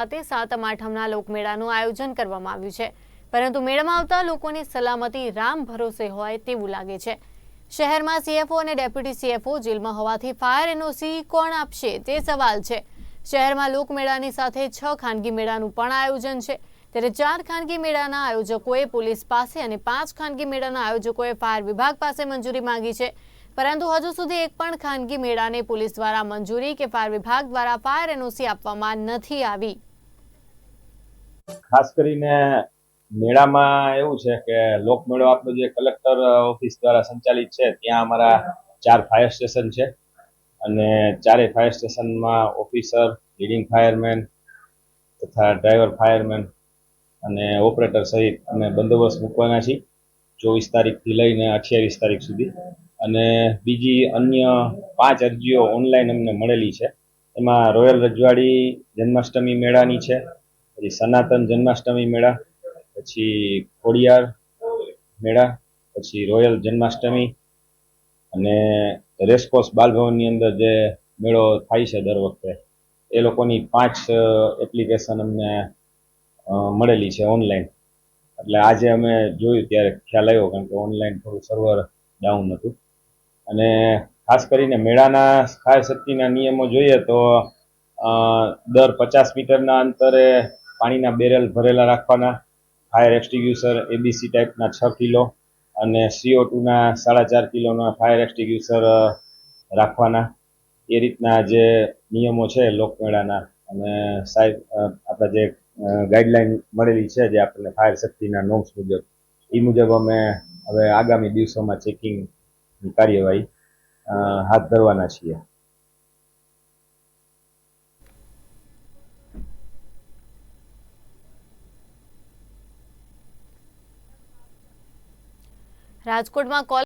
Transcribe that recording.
ખાતે સાતમ આઠમના લોકમેળાનું આયોજન કરવામાં આવ્યું છે. પરંતુ મેળામાં આવતા લોકોની સલામતી રામ ભરોસે હોય તેવું લાગે છે. શહેરમાં સીએફઓ અને ડેપ્યુટી સીએફઓ જેલમાં હોવાથી ફાયર એનઓસી કોણ આપશે તે સવાલ છે. શહેરમાં લોકમેળાની સાથે છ ખાનગી મેળાનું પણ આયોજન છે. ત્યારે ચાર ખાનગી મેળાના આયોજકોએ પોલીસ પાસે અને પાંચ ખાનગી મેળાના આયોજકોએ ફાયર વિભાગ પાસે મંજૂરી માંગી છે. પરંતુ હજુ સુધી એક પણ ખાનગી મેળાને પોલીસ દ્વારા મંજૂરી કે ફાયર વિભાગ દ્વારા ફાયર એનઓસી આપવામાં નથી આવી. ખાસ કરીને મેળામાં એવું છે કે લોકમેળો આપણો જે કલેક્ટર ઓફિસ દ્વારા સંચાલિત છે, ત્યાં અમારા ચાર ફાયર સ્ટેશન છે. અને ચારેય ફાયર સ્ટેશનમાં ઓફિસર, લીડિંગ ફાયરમેન તથા ડ્રાઈવર ફાયરમેન અને ઓપરેટર સહિત અમે બંદોબસ્ત મૂકવાના છીએ ચોવીસ તારીખથી લઈને અઠ્યાવીસ તારીખ સુધી. અને બીજી અન્ય પાંચ અરજીઓ ઓનલાઈન અમને મળેલી છે. એમાં રોયલ રજવાડી જન્માષ્ટમી મેળાની છે પછી સનાતન જન્માષ્ટમી મેળા, પછી ખોડિયાર મેળા, પછી રોયલ જન્માષ્ટમી અને રેસકોર્સ બાલભવનની અંદર જે મેળો થાય છે દર વખતે, એ લોકોની પાંચ એપ્લિકેશન અમને મળેલી છે ઓનલાઈન એટલે આજે અમે જોયું ત્યારે ખ્યાલ આવ્યો કારણ કે ઓનલાઈન થોડું સર્વર ડાઉન હતું. અને ખાસ કરીને મેળાના ફાયર શક્તિના નિયમો જોઈએ તો દર પચાસ મીટરના અંતરે પાણીના બેરલ ભરેલા રાખવાના ફાયર એક્સટિગ્યુસર એબીસી ટાઈપના છ કિલો અને સીઓ ટુના સાડા ચાર કિલોના ફાયર એક્સટિગ્યુસર રાખવાના. એ રીતના જે નિયમો છે લોકમેળાના અને સાહેબ આપણા જે ગાઈડલાઈન મળેલી છે જે આપણને ફાયર સેફ્ટીના નોમ્સ મુજબ, એ મુજબ અમે હવે આગામી દિવસોમાં ચેકિંગની કાર્યવાહી હાથ ધરવાના છીએ. રાજકોટમાં કોલ